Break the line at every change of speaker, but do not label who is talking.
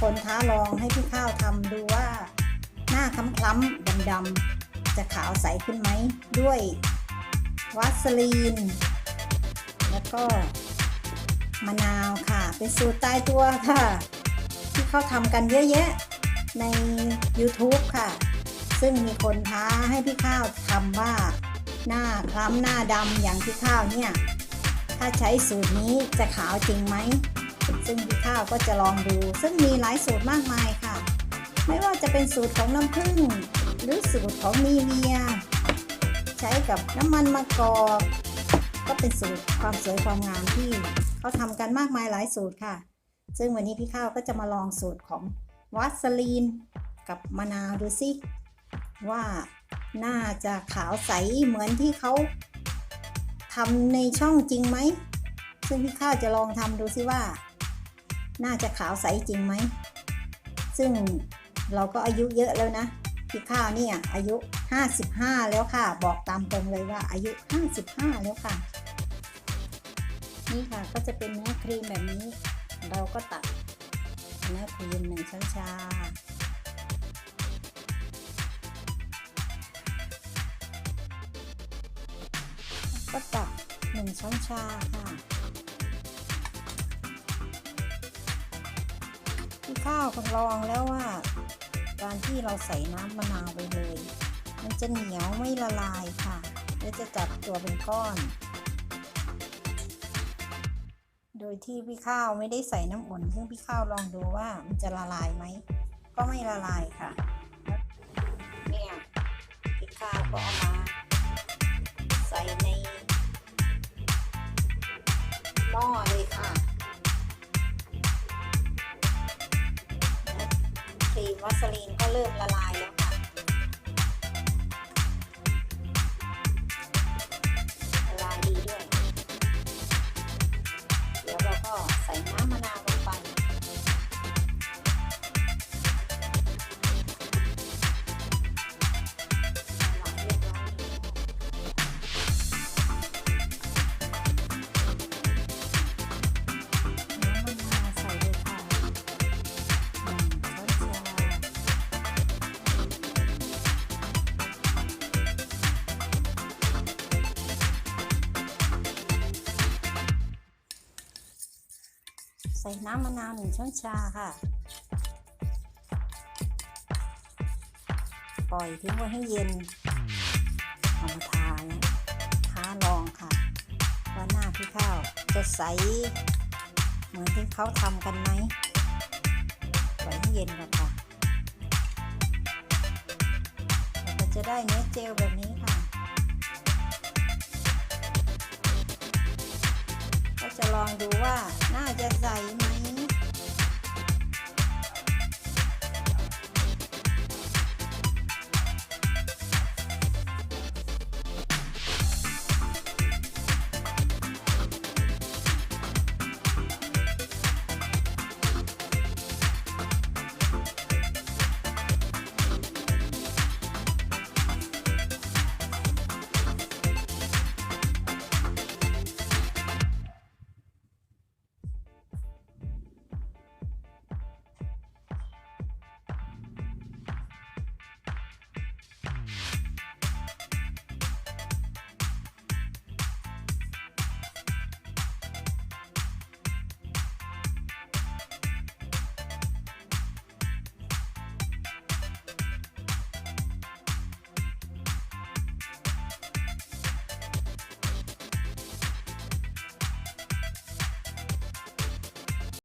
คนท้าลองให้พี่ข้าวทำดูว่า หน้าคล้ำๆดำๆจะขาวใสขึ้นไหมด้วยวัสลีน แล้วก็มะนาวค่ะ เป็นสูตรตายตัวค่ะ ที่เขาทำกันเยอะแยะใน YouTube ค่ะ ซึ่งมีคนท้าให้พี่ข้าวทำว่า หน้าคล้ำหน้าดำอย่างพี่ข้าวเนี่ย ถ้าใช้สูตรนี้จะขาวจริงไหม ซึ่งพี่ข้าวก็จะลองดู ซึ่งมีหลายสูตรมากมายค่ะ ไม่ว่าจะเป็นสูตรของน้ำผึ้งหรือสูตรของมีเมีย ใช้กับน้ำมันมะกอกก็เป็นสูตรความสวยความงามที่เขาทำกันมากมายหลายสูตรค่ะ ซึ่งวันนี้พี่ข้าวก็จะมาลองสูตรของวัสลีนกับมะนาวดูสิว่าน่าจะขาวใสเหมือนที่เขาทำในช่องจริงไหม ซึ่งพี่ข้าวจะลองทำดูสิว่า น่าจะขาวใสจริงไหม ซึ่งเราก็อายุเยอะแล้วนะ พี่ข้าวเนี่ยอายุ 55 แล้วค่ะ บอกตามตรงเลยว่าอายุ 55 แล้วค่ะ นี่ค่ะก็จะเป็นเนื้อครีมแบบนี้ เราก็ตัดเนื้อครีมหนึ่งช้อนชาก็ตักหนึ่งช้อนชาค่ะ พี่ข้าวคนลองแล้วว่า การที่เราใส่น้ำมะนาวไปเลย มันจะเหนียวไม่ละลายค่ะ และจะจับตัวเป็นก้อน โดยที่พี่ข้าวไม่ได้ใส่น้ำอุ่นซึ่งพี่ข้าวลองดูว่ามันจะละลายไหม ก็ไม่ละลายค่ะ เนี่ยพี่ข้าวก็เอามา วัสลีนก็เริ่มละลายแล้วค่ะละ ใส่น้ำมะนาวหนึ่งช้อนชาค่ะ ปล่อยทิ้งไว้ให้เย็นเอามาทาเนี่ยทาลองค่ะ ว่าหน้าพี่ข้าวจะใส เหมือนที่เขาทำกันไหมปล่อยให้เย็นก่อนค่ะเราก็จะได้เนื้อเจลแบบนี้ค่ะก็จะลองดูว่า design.